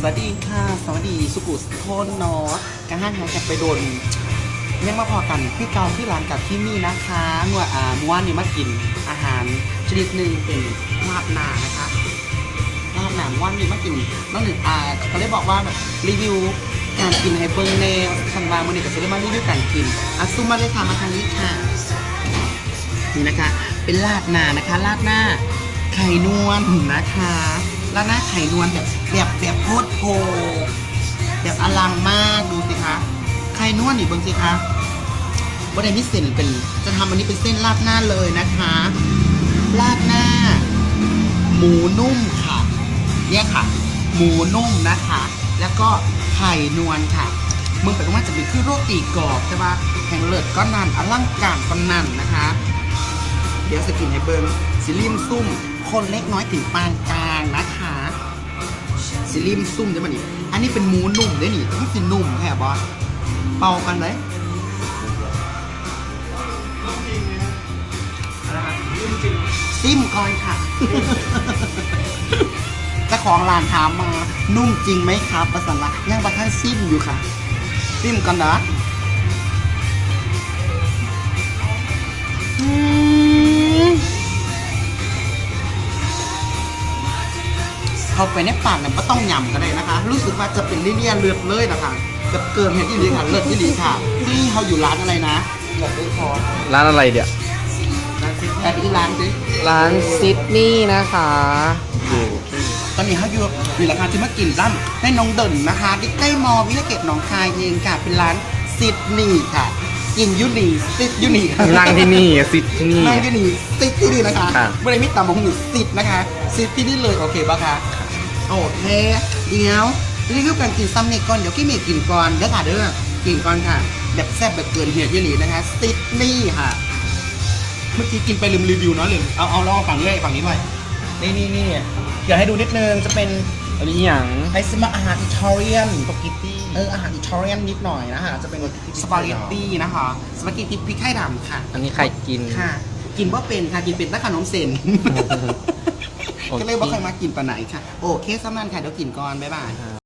สวัสดีค่ะ สวัสดีสุกุสโคนนอตกระห้างหายกันไปโดนยังมาพอกันพี่เกาที่ร้านกับที่นี่นะคะเมื่ออ่าเมื่อวานนี้มากินอาหารชนิดหนึ่งเป็นลาบนานะคะลาบนาเมื่อวานนี้มากินน้องหนึ่งอ่าเขาได้บอกว่าแบบรีวิวการกินไฮเบิร์เนลทันวามันนี่ก็จะได้มารีวิวการกินอะซูมมาเลยค่ะมาทางนี้ค่ะนี่นะคะ เป็นลาดนานะคะลาดหน้าไข่นวลนะคะลาดหน้าไข่นวลแบบ แบบแบบโคตรโพแบบอลังมากดูสิคะไข่นวลนี่บิ่งสิคะวันนี้เส้นเป็นจะทำอันนี้เป็นเส้นราดหน้าเลยนะคะราดหน้า หมูนุ่มค่ะเนี่ยค่ะ หมูนุ่มนะคะ แล้วก็ไข่นวลค่ะมึงไปตรงว่าจะเป็นคือโรตีกรอบใช่ปะแห่งเลิศก็นันอลังการก็นันนะคะ เดี๋ยวสกินให้เบิงซิลิมซุ่ม คนเล็กน้อยถึงปานกลางนะคะ ซิลิมซุ่มเดี๋ยวมันนี่อันนี้เป็นหมูนุ่มเด้นี่ต้องสินุ่มแค่บอสเป่ากันเลยซิมก่อนค่ะเจ้าของร้านถามมา นุ่มจริงไหมครับประสันละยังประทันซิมอยู่ค่ะ ซิมกันนะ เข้าไปในปากเนี่ยก็ต้องยำก็ได้นะคะ รู้สึกว่าจะเป็นลิเลียเลือดเลยนะคะจะเกินเห็ดอีหลีค่ะเลือดอีหลีค่ะที่เขาอยู่ร้านอะไรนะอยากได้คอร์สร้านอะไรเดี๋ยวร้านซิแต่ที่ร้านสิร้านซิดนีย์นะคะอยู่ตอนนี้เขาอยู่อยู่ราคาที่มากินร้านให้น้องเดินนะคะใกล้ๆมอวิลเกตหนองคายเองค่ะเป็นร้านซิดนีย์ค่ะกินยูนีซิดยูนีค่ะนั่งที่นี่ซิดที่นี่นั่งที่นี่ซิดที่นี่นะคะครับไม่ได้มิตรตามของหนูซิดนะคะซิดที่นี่เลยโอเคปะคะ โอเคเดี๋ยวรีวิวการกินซ้ำเนี่ยก่อนเดี๋ยวกี้เมย์กินก่อนเด้อค่ะเด้อกินก่อนค่ะ แบบแซ่บแบบเกินเหตุยี่หลีนะคะซิดนีย์ค่ะ เมื่อกี้กินไปลืมรีวิวเนาะลืมเอาเอาลองฝั่งนี้เลยฝั่งนี้หน่อยนี่นี่นี่เดี๋ยวให้ดูนิดนึงจะเป็นอันนี้อย่างไอซิมาอาหารอิตาเลียนสปาเกตตี้เอออาหารอิตาเลียนนิดหน่อยนะคะจะเป็นสปาเกตตี้นะคะสปาเกตตี้พริกไข่ดำค่ะ อันนี้ใครกินค่ะ กินว่าเป็นค่ะกินเป็นแต่ขนมเส้นโอเค ก็เลยว่าใครมากินปะไหนค่ะ โอเคสำนันค่ะเดี๋ยวกินก่อน บ๊ายบาย